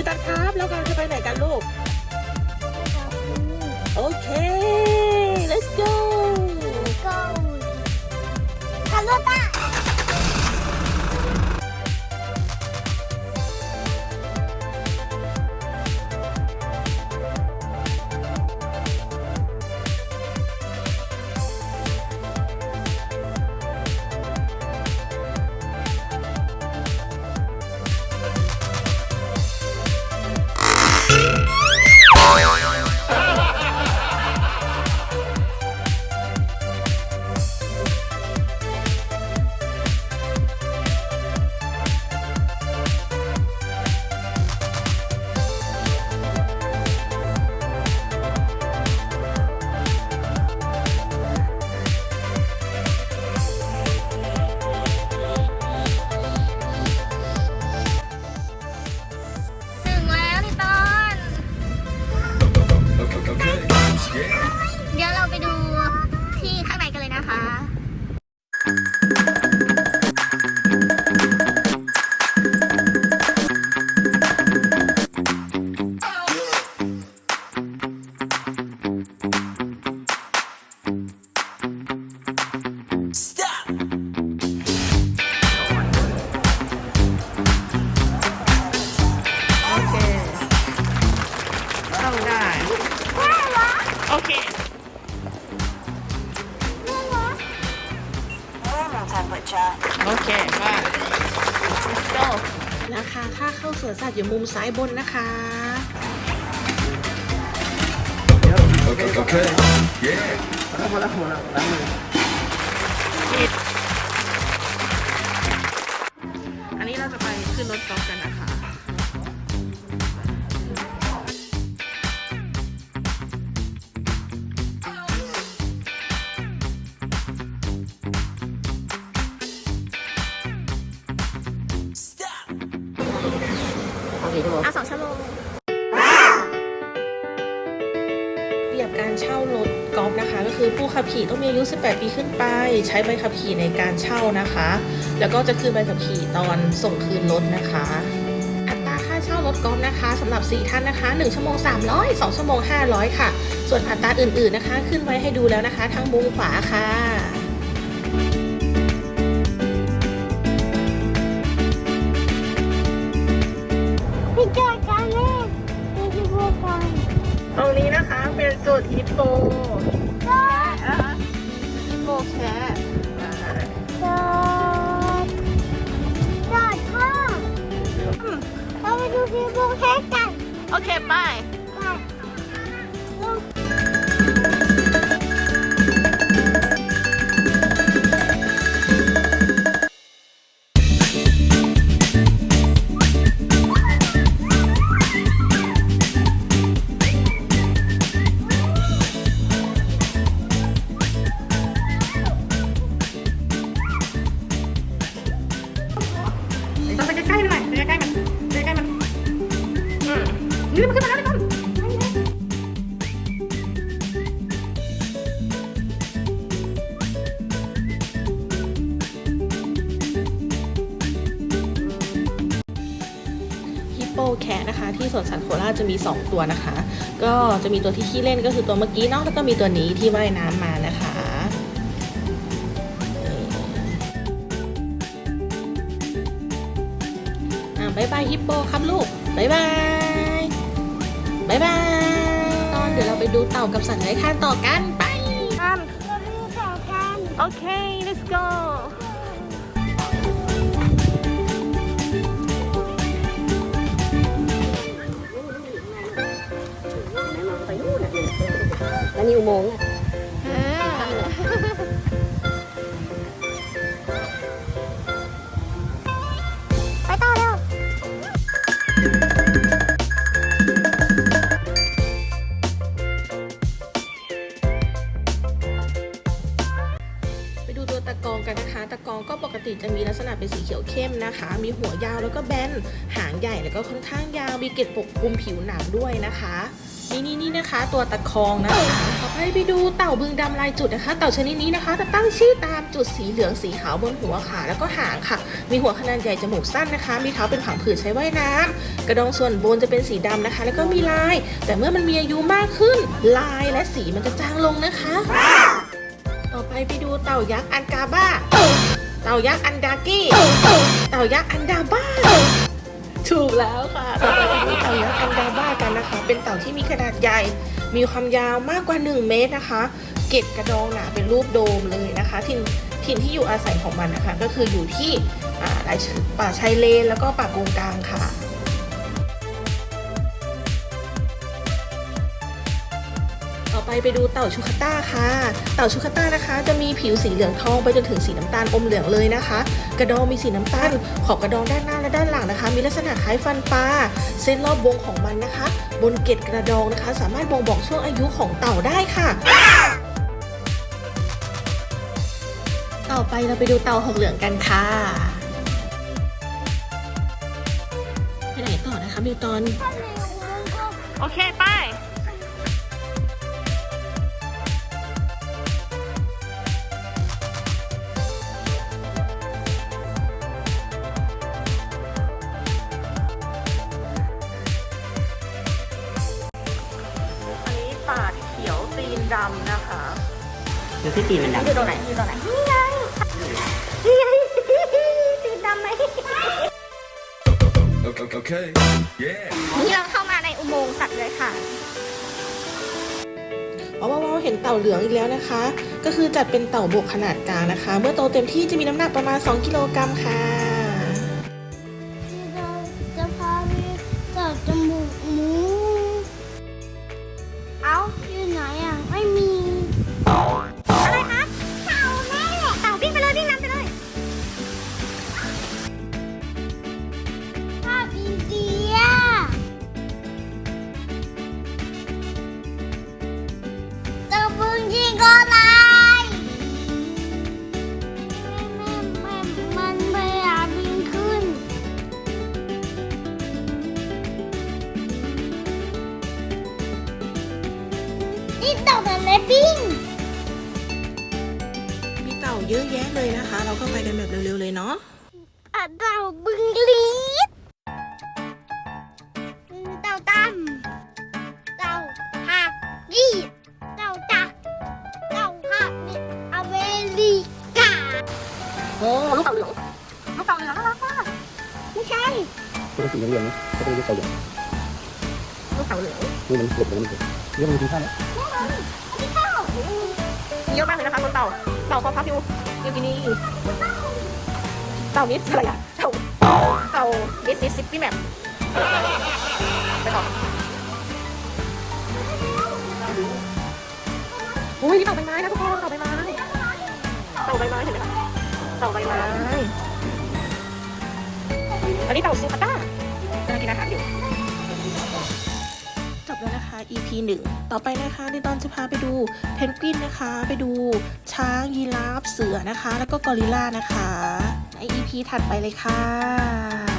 พี่ตัดครับแล้วกันจะไปไหนกันลูก โอเค let's go go คารุต้า oye, oye. โอเคมา let's go ราคาค่าเข้าสวนสัตว์อยู่มุมซ้ายบนนะคะ Okay, okay. Yeah. อันนี้เราจะไปขึ้นรถกอล์ฟกันนะคะ เอาสองชั่วโมงเปรียบการเช่ารถกอล์ฟนะคะ ก็คือผู้ขับขี่ต้องมีอายุ 18 ปีขึ้นไป ใช้ใบขับขี่ในการเช่านะคะ แล้วก็จะคืนใบขับขี่ตอนส่งคืนรถนะคะอัตราค่าเช่ารถกอล์ฟนะคะสำหรับ 4 ท่านนะคะ 1 ชั่วโมง 300 2 ชั่วโมง 500 ค่ะ ส่วนอัตราอื่นๆนะคะ ขึ้นไว้ให้ดูแล้วนะคะทางมุมขวาค่ะ ดฮิปโปก็ฮิปโปแคทจอดจอดพ่ออืมเราไปดูพี่บูแคสกัน โอเคไป นี่มันขึ้นมาแล้วนี่ต้นฮิปโปแคะนะคะที่สวนสัตว์โคราชจะมี 2 ตัวนะคะ ก็จะมีตัวที่ขี้เล่นก็คือตัวเมื่อกี้เนาะแล้วก็มีตัวนี้ที่ว่ายน้ำมานะคะอ่าบายบายฮิปโปครับลูกบายบาย บ๊ายบายตอนเดี๋ยวเราไปดูเต่ากับสัตว์เลื้อยคานต่อกันไปเราไปดูต่อกันโอเค let's go แล้วนี่อุโมงค์อะ กองกันนะคะ ตะกองก็ปกติจะมีลักษณะเป็นสีเขียวเข้มนะคะ มีหัวยาวแล้วก็แบน หางใหญ่แล้วก็ค่อนข้างยาว มีเกล็ดปกคลุมผิวหนังด้วยนะคะ นี่นี่นี่นะคะ ตัวตะคองนะคะต่อไปไปดูเต่าบึงดำลายจุดนะคะ เต่าชนิดนี้นะคะจะตั้งชื่อตามจุดสีเหลืองสีขาวบนหัวขาแล้วก็หางค่ะ มีหัวขนาดใหญ่จมูกสั้นนะคะ มีเท้าเป็นผังผืดใช้ว่ายน้ำกระดองส่วนบนจะเป็นสีดำนะคะ แล้วก็มีลาย แต่เมื่อมันมีอายุมากขึ้น ลายและสีมันจะจางลงนะคะ ไปไปดูเต่ายักษ์อันกาบ้า เต่ายักษ์อันดากี้ เต่ายักษ์อันดาบ้า ถูกแล้วค่ะต่อไปไปดูเต่ายักษ์อันดาบ้ากันนะคะ เป็นเต่าที่มีขนาดใหญ่ มีความยาวมากกว่า 1 เมตรนะคะ เกล็ดกระดองหนาเป็นรูปโดมเลยนะคะถิ่นถิ่นที่อยู่อาศัยของมันนะคะ ก็คืออยู่ที่ป่าชายเลนแล้วก็ป่ากงกลางค่ะ อไปไปดูเต่าชูคาต้าค่ะ เต่าชูคาต้านะคะ จะมีผิวสีเหลืองทองไปจนถึงสีน้ำตาลอมเหลืองเลยนะคะ กระดองมีสีน้ำตาล ขอบกระดองด้านหน้าและด้านหลังนะคะ มีลักษณะคล้ายฟันปลา เส้นรอบวงของมันนะคะ บนเกล็ดกระดองนะคะ สามารถบ่งบอกช่วงอายุของเต่าได้ค่ะต่อไปเราไปดูเต่าหงเหลืองกันค่ะไปไหนต่อนะคะบิวตอน โอเค ไป ดูที่ตีนมันดำอยู่ตรงไหนอยู่ตรงไหนนี่ไงนี่ไงสีดำไหม Okay, okay. Yeah. นี่เราเข้ามาในอุโมงค์สัตว์เลยค่ะ อ๋อว้าวๆเห็นเต่าเหลืองอีกแล้วนะคะ ก็คือจัดเป็นเต่าบกขนาดกลางนะคะ เมื่อโตเต็มที่จะมีน้ำหนักประมาณ 2 กิโลกรัมค่ะ เต่าแต่เล็บบิ้งมีเต่าเยอะแยะเลยนะคะ เราก็ไปกันแบบเร็วๆเลยเนาะอะเต่าบึงลีดเต่าดำเต่าหักยีดเต่าจักรเต่าหักนี่อเมริกาโอ้ลูกเต่าเหลืองลูกเต่าเหลืองน่ารักมากไม่ใช่ตัวสีเหลืองๆนะเขาเป็นลูกเต่าเหลืองลูกเต่าเหลืองนี่มันเกล็ดมันเกล็ดเรียกมันกินข้าวแล้ว มีเยอะมากเลยนะคะบนเต่า เต่าคอพับยูยูกินี่เต่ามิสอะไรอะเต่าเต่ามิสซิสซิปปี้แมปไปต่ออุ้ยนี่เต่าใบไม้นะทุกคนเต่าใบไม้เต่าใบไม้เห็นไหมคะเต่าใบไม้อันนี้เต่าซูคาต้ากำลังกินอาหารอยู่ แล้วนะคะ EP 1 ต่อไปนะคะดิตอนจะพาไปดูเพนกวินนะคะ ไปดูช้างยีราฟเสือนะคะ แล้วก็กอริลลานะคะใน EP ถัดไปเลยค่ะ